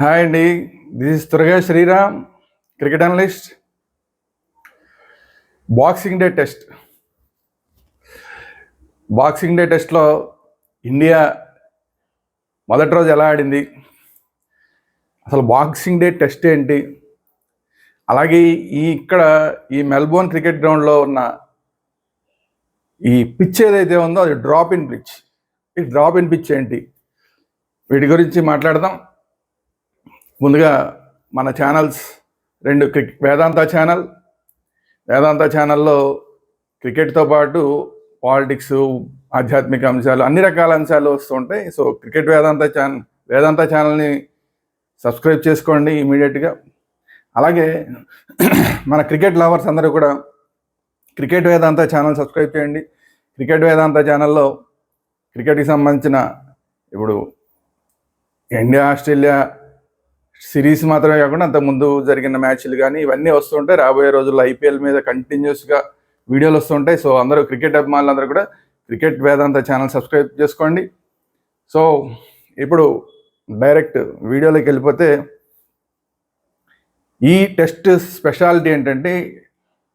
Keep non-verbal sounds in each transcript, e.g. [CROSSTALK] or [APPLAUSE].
Hi అండి. This is Sriram cricket analyst boxing day test boxing day టెస్ట్లో India మొదటి రోజు ఎలా ఆడింది? అసలు బాక్సింగ్ డే టెస్ట్ ఏంటి? అలాగే ఈ ఇక్కడ ఈ మెల్బోర్న్ క్రికెట్ గ్రౌండ్లో ఉన్న ఈ పిచ్ ఏదైతే ఉందో అది డ్రాప్ ఇన్ పిచ్ ఈ డ్రాప్ ఇన్ పిచ్ ఏంటి? వీటి గురించి మాట్లాడదాం. ముందుగా మన ఛానల్స్ రెండు క్రికెట్ వేదాంత ఛానల్ వేదాంత ఛానల్లో క్రికెట్తో పాటు పాలిటిక్స్ ఆధ్యాత్మిక అంశాలు అన్ని రకాల అంశాలు వస్తుంటాయి so cricket Vedanta channel Vedanta ఛానల్ని సబ్స్క్రైబ్ చేసుకోండి ఇమీడియట్గా అలాగే మన క్రికెట్ లవర్స్ అందరూ కూడా క్రికెట్ వేదాంత ఛానల్ సబ్స్క్రైబ్ చేయండి. క్రికెట్ వేదాంత ఛానల్లో క్రికెట్కి సంబంధించిన ఇప్పుడు ఇండియా ఆస్ట్రేలియా సిరీస్ మాత్రమే కాకుండా అంతకుముందు జరిగిన మ్యాచ్లు కానీ ఇవన్నీ వస్తుంటాయి రాబోయే రోజుల్లో ఐపీఎల్ మీద కంటిన్యూస్గా వీడియోలు వస్తుంటాయి సో అందరూ క్రికెట్ అభిమానులు అందరూ కూడా క్రికెట్ వేదాంత ఛానల్ సబ్స్క్రైబ్ చేసుకోండి. సో ఇప్పుడు డైరెక్ట్ వీడియోలోకి వెళ్ళిపోతే ఈ టెస్ట్ స్పెషాలిటీ ఏంటంటే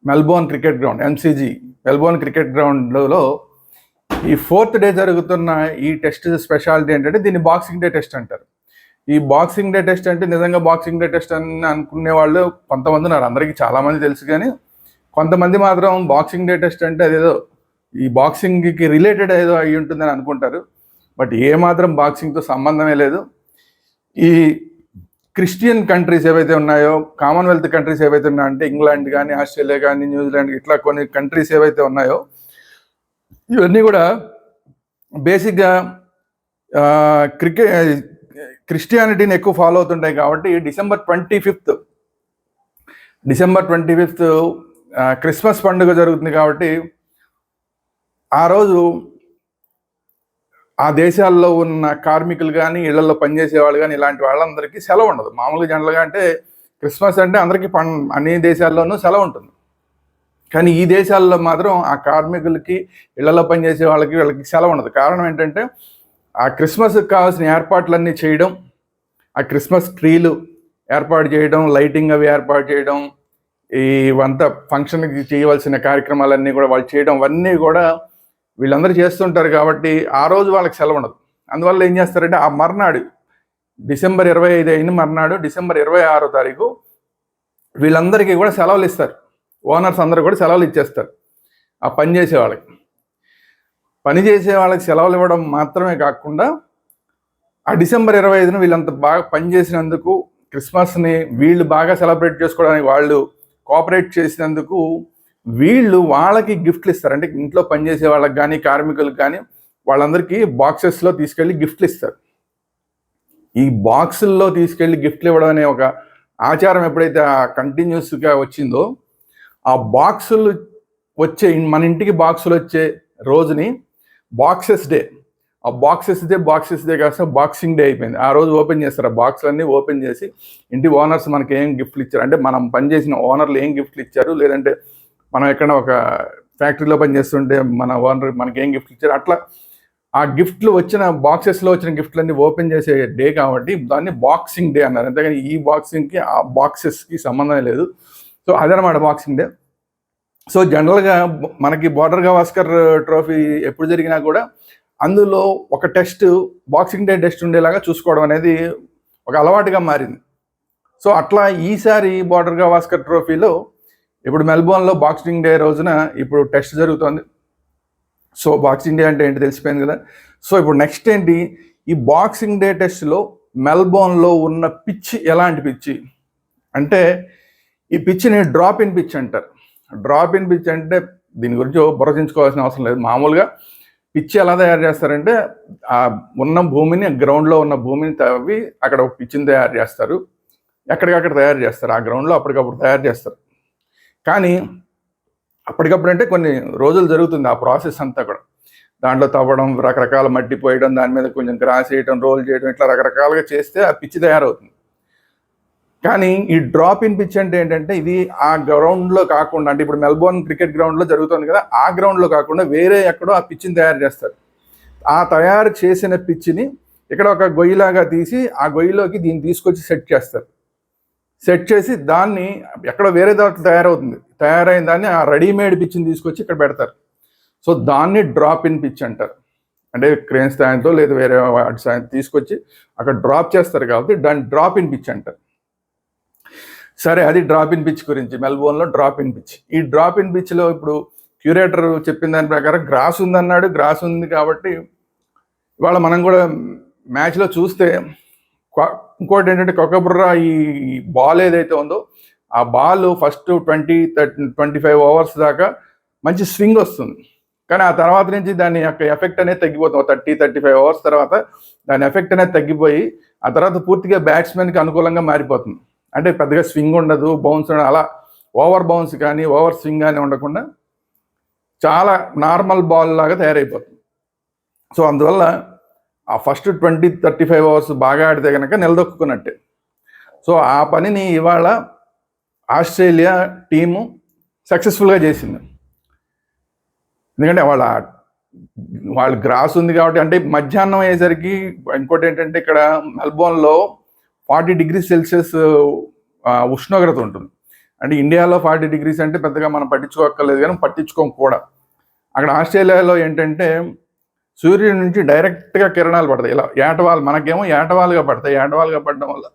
Melbourne cricket ground MCG Melbourne cricket గ్రౌండ్లో ఈ ఫోర్త్ డే జరుగుతున్న ఈ టెస్ట్ స్పెషాలిటీ ఏంటంటే దీన్ని బాక్సింగ్ డే టెస్ట్ అంటారు. ఈ బాక్సింగ్ డే టెస్ట్ అంటే నిజంగా బాక్సింగ్ డే టెస్ట్ అని అనుకునే వాళ్ళు కొంతమంది ఉన్నారు. అందరికీ చాలామంది తెలుసు కానీ కొంతమంది మాత్రం బాక్సింగ్ డే టెస్ట్ అంటే అదేదో ఈ బాక్సింగ్కి రిలేటెడ్ ఏదో అయి ఉంటుందని అనుకుంటారు. బట్ ఏ మాత్రం బాక్సింగ్తో సంబంధమే లేదు. ఈ క్రిస్టియన్ కంట్రీస్ ఏవైతే ఉన్నాయో కామన్వెల్త్ కంట్రీస్ ఏవైతే ఉన్నాయో అంటే ఇంగ్లాండ్ కానీ ఆస్ట్రేలియా కానీ న్యూజిలాండ్ ఇట్లా కొన్ని కంట్రీస్ ఏవైతే ఉన్నాయో ఇవన్నీ కూడా బేసిక్గా క్రికెట్ క్రిస్టియానిటీని ఎక్కువ ఫాలో అవుతుంటాయి కాబట్టి December twenty fifth December twenty fifth Christmas పండుగ జరుగుతుంది కాబట్టి ఆ రోజు ఆ దేశాల్లో ఉన్న కార్మికులు కానీ ఇళ్ళలో పనిచేసే వాళ్ళు కానీ ఇలాంటి వాళ్ళందరికీ సెలవు ఉండదు. మామూలుగా జనరల్గా అంటే క్రిస్మస్ అంటే అందరికీ పం అన్ని దేశాల్లోనూ సెలవు ఉంటుంది. కానీ ఈ దేశాల్లో మాత్రం ఆ కార్మికులకి ఇళ్ళలో పనిచేసే వాళ్ళకి వీళ్ళకి సెలవు ఉండదు. కారణం ఏంటంటే ఆ క్రిస్మస్కి కావాల్సిన ఏర్పాట్లన్నీ చేయడం ఆ క్రిస్మస్ ట్రీలు ఏర్పాటు చేయడం లైటింగ్ అవి ఏర్పాటు చేయడం ఇవంతా ఫంక్షన్కి చేయవలసిన కార్యక్రమాలన్నీ కూడా వాళ్ళు చేయడం అవన్నీ కూడా వీళ్ళందరూ చేస్తుంటారు కాబట్టి ఆ రోజు వాళ్ళకి సెలవు ఉండదు. అందువల్ల ఏం చేస్తారంటే ఆ మర్నాడు డిసెంబర్ ఇరవై ఐదు అయిన మర్నాడు డిసెంబర్ ఇరవై ఆరో తారీఖు వీళ్ళందరికీ కూడా సెలవులు ఇస్తారు. ఓనర్స్ అందరూ కూడా సెలవులు ఇచ్చేస్తారు. ఆ పని చేసే వాళ్ళకి. పని చేసే వాళ్ళకి సెలవులు ఇవ్వడం మాత్రమే కాకుండా ఆ డిసెంబర్ ఇరవై ఐదున వీళ్ళంత బాగా పని చేసినందుకు క్రిస్మస్ని వీళ్ళు బాగా సెలబ్రేట్ చేసుకోవడానికి వాళ్ళు కోఆపరేట్ చేసినందుకు వీళ్ళు వాళ్ళకి గిఫ్ట్లు ఇస్తారు. అంటే ఇంట్లో పనిచేసే వాళ్ళకి కానీ కార్మికులకు కానీ వాళ్ళందరికీ బాక్సెస్లో తీసుకెళ్ళి గిఫ్ట్లు ఇస్తారు. ఈ బాక్సుల్లో తీసుకెళ్ళి గిఫ్ట్లు ఇవ్వడం అనే ఒక ఆచారం ఎప్పుడైతే కంటిన్యూస్గా వచ్చిందో ఆ బాక్సులు వచ్చే మన ఇంటికి బాక్సులు వచ్చే రోజుని బాక్సెస్ డే ఆ బాక్సెస్ డే బాక్సెస్ డే కాస్త బాక్సింగ్ డే అయిపోయింది. ఆ రోజు ఓపెన్ చేస్తారు? ఆ బాక్స్లన్నీ ఓపెన్ చేసి ఇంటి ఓనర్స్ మనకి ఏం గిఫ్ట్లు ఇచ్చారు? అంటే మనం పనిచేసిన ఓనర్లు ఏం గిఫ్ట్లు ఇచ్చారు? లేదంటే మనం ఎక్కడ ఒక ఫ్యాక్టరీలో పనిచేస్తుంటే మన ఓనర్ మనకి ఏం గిఫ్ట్లు ఇచ్చారు? అట్లా ఆ గిఫ్ట్లు వచ్చిన బాక్సెస్లో వచ్చిన గిఫ్ట్లన్నీ ఓపెన్ చేసే డే కాబట్టి దాన్ని బాక్సింగ్ డే అన్నారు. అంతేగాని ఈ బాక్సింగ్కి ఆ బాక్సెస్కి సంబంధం లేదు. సో అదనమాట బాక్సింగ్ డే సో జనరల్గా మనకి బోర్డర్ గవాస్కర్ ట్రోఫీ ఎప్పుడు జరిగినా కూడా అందులో ఒక టెస్ట్ బాక్సింగ్ డే టెస్ట్ ఉండేలాగా చూసుకోవడం అనేది ఒక అలవాటుగా మారింది. సో అట్లా ఈసారి బోర్డర్ గవాస్కర్ ట్రోఫీలో ఇప్పుడు మెల్బోర్న్లో బాక్సింగ్ డే రోజున ఇప్పుడు టెస్ట్ జరుగుతోంది. సో బాక్సింగ్ డే అంటే ఏంటి తెలిసిపోయింది కదా? సో ఇప్పుడు నెక్స్ట్ ఏంటి? ఈ బాక్సింగ్ డే టెస్ట్లో మెల్బోర్న్లో ఉన్న పిచ్ ఎలాంటి పిచ్చి అంటే ఈ పిచ్చిని డ్రాప్ ఇన్ పిచ్ అంటారు. డ్రాప్ ఇన్ పిచ్ అంటే దీని గురించి బురచించుకోవాల్సిన అవసరం లేదు. మామూలుగా పిచ్ ఎలా తయారు చేస్తారంటే ఆ ఉన్న భూమిని గ్రౌండ్లో ఉన్న భూమిని తవ్వి అక్కడ ఒక పిచ్చిని తయారు చేస్తారు. ఎక్కడికక్కడ తయారు చేస్తారు. ఆ గ్రౌండ్లో అప్పటికప్పుడు తయారు చేస్తారు. కానీ అప్పటికప్పుడు అంటే కొన్ని రోజులు జరుగుతుంది ఆ ప్రాసెస్ అంతా కూడా. దాంట్లో తవ్వడం రకరకాల మట్టి పోయడం దాని మీద కొంచెం గ్రాస్ చేయడం రోల్ చేయడం ఇట్లా రకరకాలుగా చేస్తే ఆ పిచ్చి తయారవుతుంది. కానీ ఈ డ్రాప్ ఇన్ పిచ్ అంటే ఏంటంటే ఇది ఆ గ్రౌండ్లో కాకుండా అంటే ఇప్పుడు మెల్బోర్న్ క్రికెట్ గ్రౌండ్లో జరుగుతుంది కదా ఆ గ్రౌండ్లో కాకుండా వేరే ఎక్కడో ఆ పిచ్చిని తయారు చేస్తారు. ఆ తయారు చేసిన పిచ్చిని ఇక్కడ ఒక గొయ్యిలాగా తీసి ఆ గొయ్యిలోకి దీన్ని తీసుకొచ్చి సెట్ చేస్తారు. సెట్ చేసి దాన్ని ఎక్కడ వేరే దాంట్లో తయారవుతుంది. తయారైన దాన్ని ఆ రెడీమేడ్ పిచ్చిని తీసుకొచ్చి ఇక్కడ పెడతారు. సో దాన్ని డ్రాప్ ఇన్ పిచ్ అంటారు. అంటే క్రేన్ సాయంతో లేదా వేరే వాటి సాయం తీసుకొచ్చి అక్కడ డ్రాప్ చేస్తారు కాబట్టి దాన్ని డ్రాప్ ఇన్ పిచ్ అంటారు. సరే అది డ్రాప్ ఇన్ పిచ్ గురించి మెల్బోర్న్లో డ్రాప్ ఇన్ పిచ్ ఈ డ్రాప్ ఇన్ పిచ్లో ఇప్పుడు క్యూరేటర్ చెప్పిన దాని ప్రకారం గ్రాస్ ఉందన్నాడు గ్రాస్ ఉంది కాబట్టి ఇవాళ మనం కూడా మ్యాచ్లో చూస్తే కొ- ఇంకోటి ఏంటంటే కొక్కబుర్ర ఈ బాల్ ఏదైతే ఉందో ఆ ball first twenty thirty twenty five hours దాకా మంచి స్వింగ్ వస్తుంది. కానీ ఆ తర్వాత నుంచి దాని యొక్క ఎఫెక్ట్ అనేది తగ్గిపోతుంది. థర్టీ థర్టీ ఫైవ్ అవర్స్ తర్వాత దాని ఎఫెక్ట్ అనేది తగ్గిపోయి ఆ తర్వాత పూర్తిగా బ్యాట్స్మెన్కి అనుకూలంగా మారిపోతుంది. అంటే పెద్దగా స్వింగ్ ఉండదు బౌన్స్ అలా ఓవర్ బౌన్స్ కానీ ఓవర్ స్వింగ్ కానీ ఉండకుండా చాలా నార్మల్ బాల్ లాగా తయారైపోతుంది. సో అందువల్ల ఆ first twenty thirty five hours బాగా ఆడితే కనుక నిలదొక్కున్నట్టే. సో ఆ పనిని ఇవాళ ఆస్ట్రేలియా టీము సక్సెస్ఫుల్గా చేసింది. ఎందుకంటే వాళ్ళ వాళ్ళ గ్రాస్ ఉంది కాబట్టి అంటే మధ్యాహ్నం అయ్యేసరికి ఇంకోటి ఏంటంటే ఇక్కడ మెల్బోర్న్లో ఫార్టీ డిగ్రీ సెల్సియస్ ఉష్ణోగ్రత ఉంటుంది. అంటే ఇండియాలో ఫార్టీ డిగ్రీస్ అంటే పెద్దగా మనం పట్టించుకోక్కర్లేదు కానీ పట్టించుకోం కూడా. అక్కడ ఆస్ట్రేలియాలో ఏంటంటే సూర్యుడి నుంచి డైరెక్ట్గా కిరణాలు పడతాయి. ఇలా ఏటవాలు మనకేమో ఏటవాలుగా పడతాయి. ఏటవాలుగా పడడం వల్ల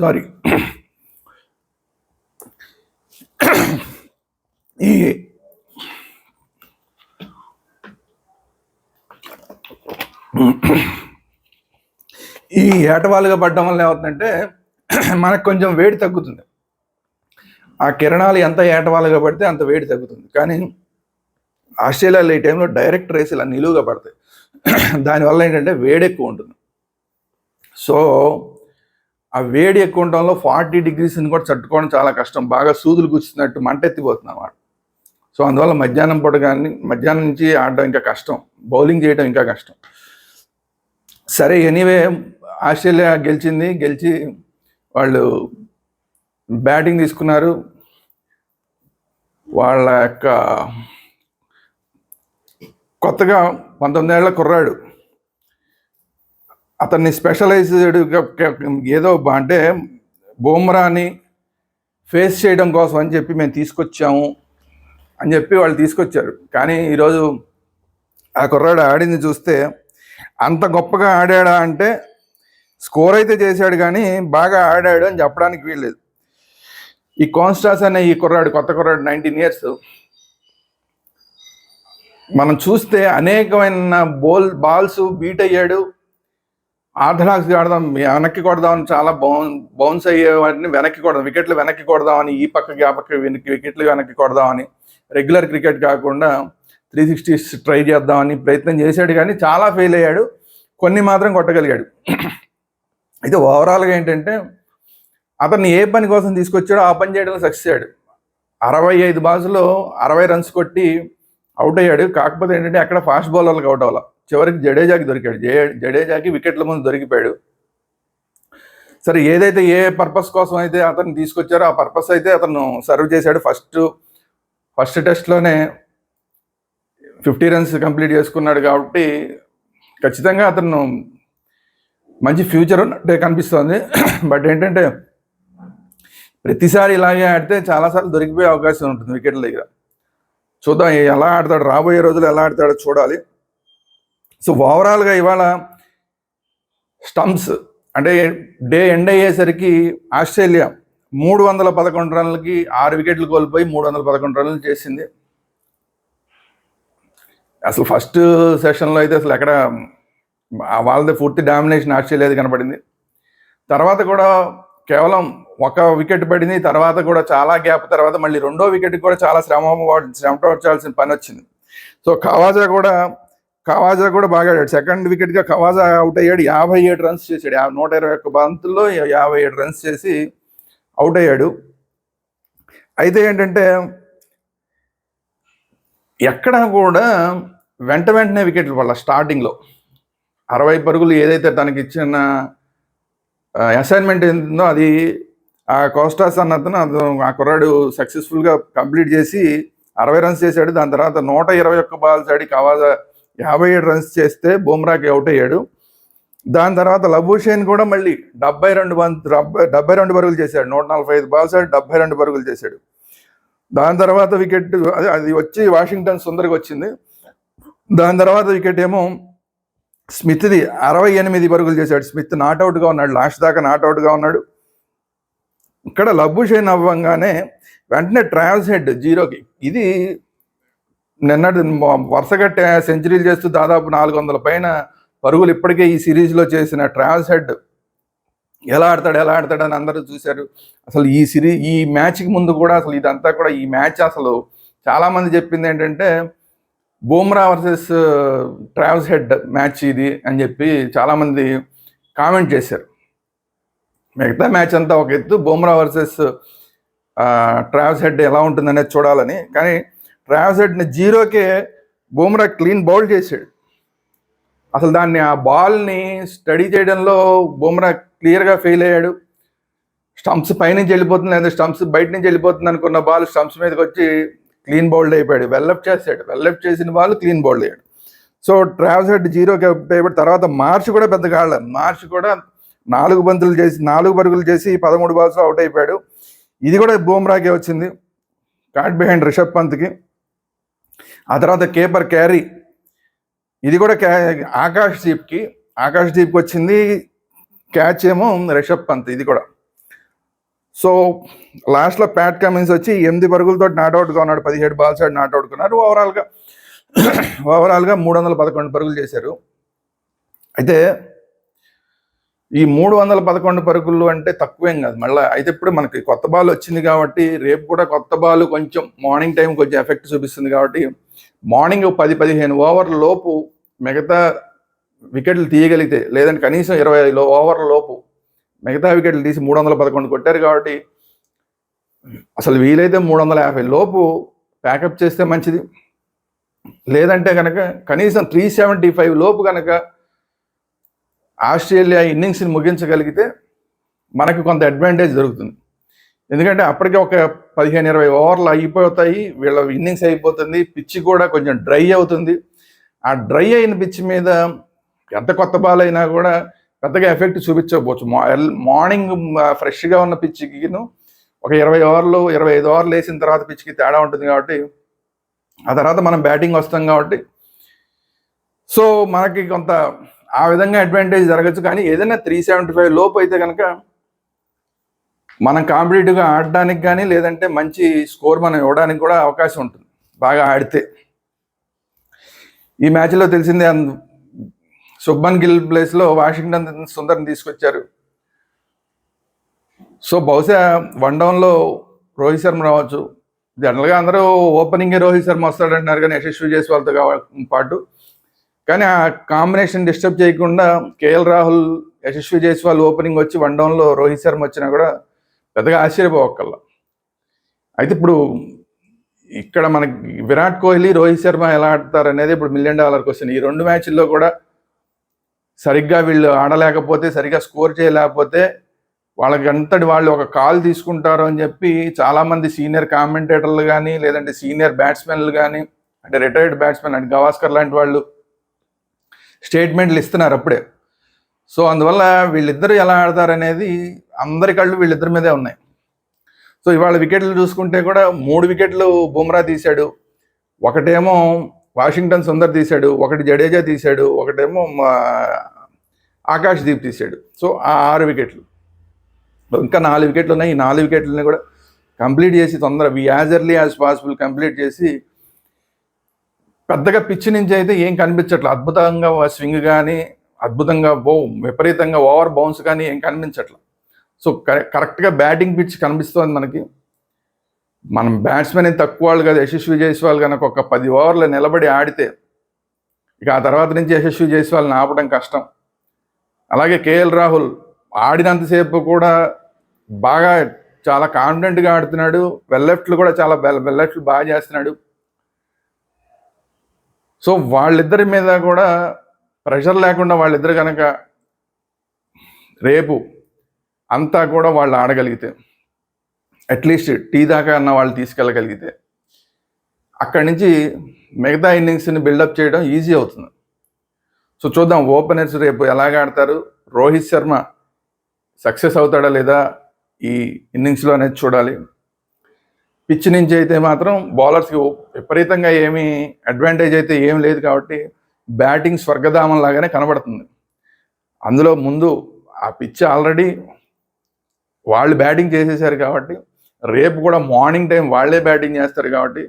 సారీ. ఈ ఈ ఏటవాలుగా పడడం వల్ల ఏమవుతుందంటే మనకు కొంచెం వేడి తగ్గుతుంది. ఆ కిరణాలు ఎంత ఏటవాలుగా పడితే అంత వేడి తగ్గుతుంది. కానీ ఆస్ట్రేలియాలో ఈ టైంలో డైరెక్ట్ రేస్ ఇలా నిలువుగా పడతాయి. దానివల్ల ఏంటంటే వేడి ఎక్కువ ఉంటుంది. సో ఆ వేడి ఎక్కువ ఉండడంలో ఫార్టీ డిగ్రీస్ని కూడా తట్టుకోవడం చాలా కష్టం. బాగా సూదులు గుచ్చినట్టు మంటెత్తిపోతుంది అన్నమాట. సో అందువల్ల మధ్యాహ్నం పూట కానీ మధ్యాహ్నం నుంచి ఆడడం ఇంకా కష్టం. బౌలింగ్ చేయడం ఇంకా కష్టం. సరే ఎనీవే ఆస్ట్రేలియా గెలిచింది గెలిచి వాళ్ళు బ్యాటింగ్ తీసుకున్నారు. వాళ్ళ యొక్క కొత్తగా పంతొమ్మిదేళ్ళ కుర్రాడు. అతన్ని స్పెషలైజ్డ్ ఏదో అంటే బూమ్రాని ఫేస్ చేయడం కోసం అని చెప్పి మేము తీసుకొచ్చాము అని చెప్పి వాళ్ళు తీసుకొచ్చారు. కానీ ఈరోజు ఆ కుర్రాడు ఆడింది చూస్తే అంత గొప్పగా ఆడాడా అంటే స్కోర్ అయితే చేశాడు కానీ బాగా ఆడాడు అని చెప్పడానికి వీల్లేదు. ఈ కాన్స్టాస్ అనే ఈ కుర్రాడు కొత్త కుర్రాడు నైన్టీన్ ఇయర్స్ మనం చూస్తే అనేకమైన బోల్ బాల్స్ బీట్ అయ్యాడు. ఆర్థడాక్స్ ఆడదాం వెనక్కి కొడదామని చాలా బౌన్ బౌన్స్ అయ్యే వాటిని వెనక్కి కొడదాం వికెట్లు వెనక్కి కొడదామని ఈ పక్కకి ఆ పక్కకి వెనక్కి వికెట్లు వెనక్కి కొడదామని రెగ్యులర్ క్రికెట్ కాకుండా త్రీ సిక్స్టీ ట్రై చేద్దామని ప్రయత్నం చేశాడు కానీ చాలా ఫెయిల్ అయ్యాడు. కొన్ని మాత్రం కొట్టగలిగాడు. అయితే ఓవరాల్గా ఏంటంటే అతన్ని ఏ పని కోసం తీసుకొచ్చాడో ఆ పని చేయడంలో సక్సెస్ అయ్యాడు. అరవై ఐదు బాల్స్లో అరవై రన్స్ కొట్టి అవుట్ అయ్యాడు. కాకపోతే ఏంటంటే అక్కడ ఫాస్ట్ బౌలర్లకు అవుట్ అవ్వాలి. చివరికి జడేజాకి దొరికాడు. జడే- జడేజాకి వికెట్ల ముందు దొరికిపోయాడు. సరే ఏదైతే ఏ పర్పస్ కోసం అయితే అతను తీసుకొచ్చారో ఆ పర్పస్ అయితే అతను సర్వ్ చేశాడు. ఫస్ట్ ఫస్ట్ టెస్ట్లోనే ఫిఫ్టీ రన్స్ కంప్లీట్ చేసుకున్నాడు కాబట్టి ఖచ్చితంగా అతను మంచి ఫ్యూచర్ ఉన్నట్టే కనిపిస్తోంది. [CLEARS THROAT] బట్ ఏంటంటే ప్రతిసారి ఇలాగే ఆడితే చాలాసార్లు దొరికిపోయే అవకాశం ఉంటుంది వికెట్ల దగ్గర. చూద్దాం ఎలా ఆడతాడు రాబోయే రోజులు ఎలా ఆడతాడో చూడాలి. సో ఓవరాల్గా ఇవాళ స్టంప్స్ అంటే డే ఎండ్ అయ్యేసరికి ఆస్ట్రేలియా మూడు వందల పదకొండు రన్లకి ఆరు వికెట్లు కోల్పోయి మూడు వందల పదకొండు రన్లు చేసింది. అసలు ఫస్ట్ సెషన్లో అయితే అసలు ఎక్కడ వాళ్ళది పూర్తి డామినేషన్ ఆస్ట్రేలియాది కనపడింది తర్వాత కూడా కేవలం ఒక వికెట్ పడింది తర్వాత కూడా చాలా గ్యాప్ తర్వాత మళ్ళీ రెండో వికెట్ కూడా చాలా శ్రమ శ్రమ పడాల్సిన పని వచ్చింది. సో కవాజా కూడా కవాజా కూడా బాగా ఆడాడు. సెకండ్ వికెట్గా కవాజా అవుట్ అయ్యాడు. యాభై ఏడు రన్స్ చేశాడు. నూట ఇరవై ఒక్క బంతుల్లో యాభై ఏడు రన్స్ చేసి అవుట్ అయ్యాడు. అయితే ఏంటంటే ఎక్కడ కూడా వెంట వెంటనే వికెట్లు పడాలి స్టార్టింగ్లో. అరవై పరుగులు ఏదైతే తనకి ఇచ్చిన అసైన్మెంట్ ఏందో అది ఆ కోస్టాస్ అన్న అతను ఆ కుర్రాడు సక్సెస్ఫుల్గా కంప్లీట్ చేసి అరవై రన్స్ చేశాడు. దాని తర్వాత నూట ఇరవై ఒక్క బాల్స్ ఆడి కవాజా యాభై ఏడు రన్స్ చేస్తే బుమ్రాకి అవుట్ అయ్యాడు. దాని తర్వాత లబూషేన్ కూడా మళ్ళీ డెబ్బై రెండు బన్ డెబ్బై డెబ్బై రెండు పరుగులు చేశాడు. నూట నలభై ఐదు బాల్స్ ఆడి డెబ్బై రెండు పరుగులు చేశాడు. దాని తర్వాత వికెట్ అది అది వచ్చి వాషింగ్టన్ సుందర్కి వచ్చింది. దాని తర్వాత వికెట్ ఏమో స్మిత్ది అరవై ఎనిమిది పరుగులు చేశాడు. స్మిత్ నాట్అవుట్గా ఉన్నాడు. లాస్ట్ దాకా నాట్అవుట్గా ఉన్నాడు. ఇక్కడ లబ్బుషైన్ అవ్వంగానే వెంటనే ట్రావెల్స్ హెడ్ జీరోకి. ఇది నిన్నటి మొ- వరుసగా సెంచరీలు చేస్తూ దాదాపు నాలుగు వందల పైన పరుగులు ఇప్పటికే ఈ సిరీస్లో చేసిన ట్రావెల్స్ హెడ్. ఎలా ఆడతాడు ఎలా ఆడతాడు అని అందరూ చూశారు. అసలు ఈ సిరీ ఈ మ్యాచ్కి ముందు కూడా అసలు ఇదంతా కూడా ఈ మ్యాచ్ అసలు చాలామంది చెప్పింది ఏంటంటే Bumrah versus Travis Head match ఇది అని చెప్పి చాలామంది కామెంట్ చేశారు. మిగతా మ్యాచ్ అంతా ఒక ఎత్తు బూమ్రా వర్సెస్ ట్రావెల్స్ హెడ్ ఎలా ఉంటుందనేది చూడాలని. కానీ ట్రావెల్స్ హెడ్ని జీరోకే బూమ్రా క్లీన్ బౌల్ చేశాడు. అసలు దాన్ని ఆ బాల్ని స్టడీ చేయడంలో బూమ్రా క్లియర్గా ఫెయిల్ అయ్యాడు. స్టంప్స్ పైనుంచి వెళ్ళిపోతుంది లేదా స్టంప్స్ బయట నుంచి వెళ్ళిపోతుంది అనుకున్న బాల్ స్టంప్స్ మీదకి వచ్చి క్లీన్ బౌల్డ్ అయిపోయాడు. వెల్లప్ చేశాడు వెల్లప్ చేసిన వాళ్ళు క్లీన్ బౌల్డ్ అయ్యాడు. సో ట్రావెల్స్ హెడ్ జీరోకి అయిపోయి తర్వాత మార్చ్ కూడా పెద్దగా ఆడలేదు మార్చ్ కూడా నాలుగు బంతులు చేసి నాలుగు పరుగులు చేసి పదమూడు బాల్స్లో అవుట్ అయిపోయాడు. ఇది కూడా బూమ్రాకే వచ్చింది. కాట్ బిహైండ్ రిషబ్ పంత్కి ఆ తర్వాత కేపర్ క్యారీ ఇది కూడా క్యా ఆకాష్ దీప్కి. ఆకాష్ దీప్కి వచ్చింది. క్యాచ్ ఏమో రిషబ్ పంత్ ఇది కూడా. సో లాస్ట్లో ప్యాట్ కమిన్స్ వచ్చి ఎనిమిది పరుగులతో నాట్అవుట్గా ఉన్నాడు పదిహేడు బాల్స్ ఆడి నాట్అవుట్కున్నారు ఓవరాల్గా ఓవరాల్గా మూడు వందల పదకొండు పరుగులు చేశారు. అయితే ఈ మూడు వందల పదకొండు పరుగులు అంటే తక్కువేం కాదు. మళ్ళీ అయితే ఇప్పుడు మనకి కొత్త బాల్ వచ్చింది కాబట్టి రేపు కూడా కొత్త బాల్ కొంచెం మార్నింగ్ టైం కొంచెం ఎఫెక్ట్ చూపిస్తుంది కాబట్టి మార్నింగ్ పది పదిహేను ఓవర్ల లోపు మిగతా వికెట్లు తీయగలిగితే లేదంటే కనీసం ఇరవై ఐదు ఓవర్ల లోపు మిగతా వికెట్లు తీసి మూడు వందల పదకొండు కొట్టారు కాబట్టి అసలు వీలైతే మూడు వందల యాభై లోపు ప్యాకప్ చేస్తే మంచిది. లేదంటే కనుక కనీసం త్రీ సెవెంటీ ఫైవ్ లోపు కనుక ఆస్ట్రేలియా ఇన్నింగ్స్ని ముగించగలిగితే మనకు కొంత అడ్వాంటేజ్ దొరుకుతుంది. ఎందుకంటే అప్పటికే ఒక పదిహేను ఇరవై ఓవర్లు అయిపోతాయి వీళ్ళ ఇన్నింగ్స్ అయిపోతుంది పిచ్చి కూడా కొంచెం డ్రై అవుతుంది. ఆ డ్రై అయిన పిచ్చి మీద ఎంత కొత్త బాల్ అయినా కూడా పెద్దగా ఎఫెక్ట్ చూపించకపోవచ్చు. మార్నింగ్ ఫ్రెష్గా ఉన్న పిచ్చికిను ఒక ఇరవై ఓవర్లు ఇరవై ఐదు ఓవర్లు వేసిన తర్వాత పిచ్చికి తేడా ఉంటుంది కాబట్టి ఆ తర్వాత మనం బ్యాటింగ్ వస్తాం కాబట్టి సో మనకి కొంత ఆ విధంగా అడ్వాంటేజ్ జరగచ్చు. కానీ ఏదైనా త్రీ సెవెంటీ ఫైవ్ లోపు అయితే కనుక మనం కాంపిటేటివ్గా ఆడడానికి కానీ లేదంటే మంచి స్కోర్ మనం ఇవ్వడానికి కూడా అవకాశం ఉంటుంది. బాగా ఆడితే. ఈ మ్యాచ్లో తెలిసిందే శుభ్మన్ గిల్ ప్లేస్లో వాషింగ్టన్ సుందర్ని తీసుకొచ్చారు. సో బహుశా వన్ డౌన్లో రోహిత్ శర్మ రావచ్చు. జనరల్గా అందరూ ఓపెనింగే రోహిత్ శర్మ వస్తాడంటున్నారు కానీ యశస్వి జైస్వాల్తో పాటు. కానీ ఆ కాంబినేషన్ డిస్టర్బ్ చేయకుండా కేఎల్ రాహుల్ యశస్వి జైస్వాల్ ఓపెనింగ్ వచ్చి వన్ డౌన్లో రోహిత్ శర్మ వచ్చినా కూడా పెద్దగా ఆశ్చర్యపోవక్కల్లా అయితే ఇప్పుడు ఇక్కడ మనకి విరాట్ కోహ్లీ రోహిత్ శర్మ ఎలా ఆడతారు అనేది ఇప్పుడు మిలియన్ డాలర్ క్వశ్చన్ ఈ రెండు మ్యాచ్ల్లో కూడా సరిగ్గా వీళ్ళు ఆడలేకపోతే సరిగ్గా స్కోర్ చేయలేకపోతే వాళ్ళకంతటి వాళ్ళు ఒక కాల్ తీసుకుంటారు అని చెప్పి చాలామంది సీనియర్ కామెంటేటర్లు కానీ లేదంటే సీనియర్ బ్యాట్స్మెన్లు కానీ అంటే రిటైర్డ్ బ్యాట్స్మెన్ అంటే గవాస్కర్ లాంటి వాళ్ళు స్టేట్మెంట్లు ఇస్తున్నారు అప్పుడే. సో అందువల్ల వీళ్ళిద్దరు ఎలా ఆడతారు అనేది అందరి కళ్ళు వీళ్ళిద్దరి మీదే ఉన్నాయి. సో ఇవాళ వికెట్లు చూసుకుంటే కూడా మూడు వికెట్లు బుమ్రా తీశాడు. ఒకటేమో వాషింగ్టన్ సుందర్ తీశాడు ఒకటి జడేజా తీశాడు ఒకటేమో మా ఆకాష్ దీప్ తీశాడు. సో ఆ ఆరు వికెట్లు. ఇంకా నాలుగు వికెట్లు ఉన్నాయి. ఈ నాలుగు వికెట్లని కూడా కంప్లీట్ చేసి తొందర as early as possible complete చేసి పెద్దగా పిచ్ నుంచి అయితే ఏం కనిపించట్లేదు అద్భుతంగా స్వింగ్ కానీ అద్భుతంగా బౌ విపరీతంగా ఓవర్ బౌన్స్ కానీ ఏం కనిపించట్లేదు సో కరెక్ట్గా బ్యాటింగ్ పిచ్ కనిపిస్తుంది మనకి. మనం బ్యాట్స్మెన్ తక్కువ వాళ్ళు కాదు యశస్వి జైస్వాల్ కనుక ఒక పది ఓవర్లు నిలబడి ఆడితే ఇక ఆ తర్వాత నుంచి యశస్వి జైస్వాల్ని ఆపడం కష్టం. అలాగే కేఎల్ రాహుల్ ఆడినంతసేపు కూడా బాగా చాలా కాన్ఫిడెంట్గా ఆడుతున్నాడు. వెల్లెఫ్ట్లు కూడా చాలా వెల్లెఫ్ట్లు బాగా చేస్తున్నాడు. సో వాళ్ళిద్దరి మీద కూడా ప్రెషర్ లేకుండా వాళ్ళిద్దరు కనుక రేపు అంతా కూడా వాళ్ళు ఆడగలిగితే అట్లీస్ట్ టీ దాకా అన్న వాళ్ళు తీసుకెళ్ళగలిగితే అక్కడి నుంచి మిగతా ఇన్నింగ్స్ని బిల్డప్ చేయడం ఈజీ అవుతుంది. సో చూద్దాం ఓపెనర్స్ రేపు ఎలాగ ఆడతారు? రోహిత్ శర్మ సక్సెస్ అవుతాడా లేదా? ఈ ఇన్నింగ్స్లో అనేది చూడాలి. పిచ్ నుంచి అయితే మాత్రం బౌలర్స్కి విపరీతంగా ఏమీ అడ్వాంటేజ్ అయితే ఏం లేదు కాబట్టి బ్యాటింగ్ స్వర్గధామం లాగానే కనబడుతుంది. అందులో ముందు ఆ పిచ్ ఆల్రెడీ వాళ్ళు బ్యాటింగ్ చేసేసారు కాబట్టి రేపు కూడా మార్నింగ్ టైం వాళ్ళే బ్యాటింగ్ చేస్తారు కాబట్టి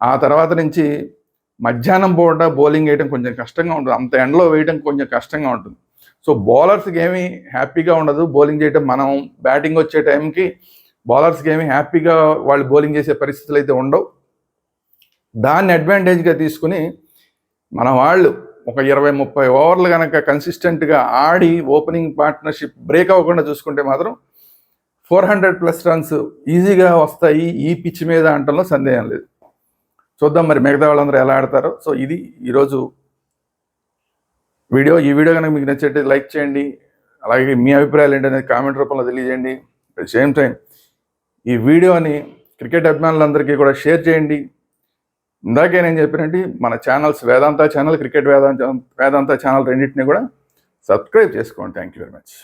ఆ తర్వాత నుంచి మధ్యాహ్నం పూట బౌలింగ్ వేయడం కొంచెం కష్టంగా ఉంటుంది. అంత ఎండలో వేయడం కొంచెం కష్టంగా ఉంటుంది. సో బౌలర్స్కి ఏమీ హ్యాపీగా ఉండదు. బౌలింగ్ చేయడం మనం బ్యాటింగ్ వచ్చే టైంకి బౌలర్స్కి ఏమీ హ్యాపీగా వాళ్ళు బౌలింగ్ చేసే పరిస్థితులు అయితే ఉండవు. దాన్ని అడ్వాంటేజ్గా తీసుకుని మన వాళ్ళు ఒక ఇరవై ముప్పై ఓవర్లు కనుక కన్సిస్టెంట్గా ఆడి ఓపెనింగ్ పార్ట్నర్షిప్ బ్రేక్ అవ్వకుండా చూసుకుంటే మాత్రం ఫోర్ హండ్రెడ్ ప్లస్ రన్స్ ఈజీగా వస్తాయి ఈ పిచ్ మీద అంటంలో సందేహం లేదు. చూద్దాం మరి మిగతా వాళ్ళందరూ ఎలా ఆడతారో. సో ఇది ఈరోజు వీడియో. ఈ వీడియో కనుక మీకు నచ్చేటట్టు లైక్ చేయండి. అలాగే మీ అభిప్రాయాలు ఏంటనేది కామెంట్ రూపంలో తెలియజేయండి. అట్ సేమ్ టైం ఈ వీడియోని క్రికెట్ అభిమానులందరికీ కూడా షేర్ చేయండి. ఇందాకే నేను చెప్పినట్టు మన channels Vedanta channel cricket Vedanta Vedanta channel రెండింటిని కూడా సబ్స్క్రైబ్ చేసుకోండి. Thank you very much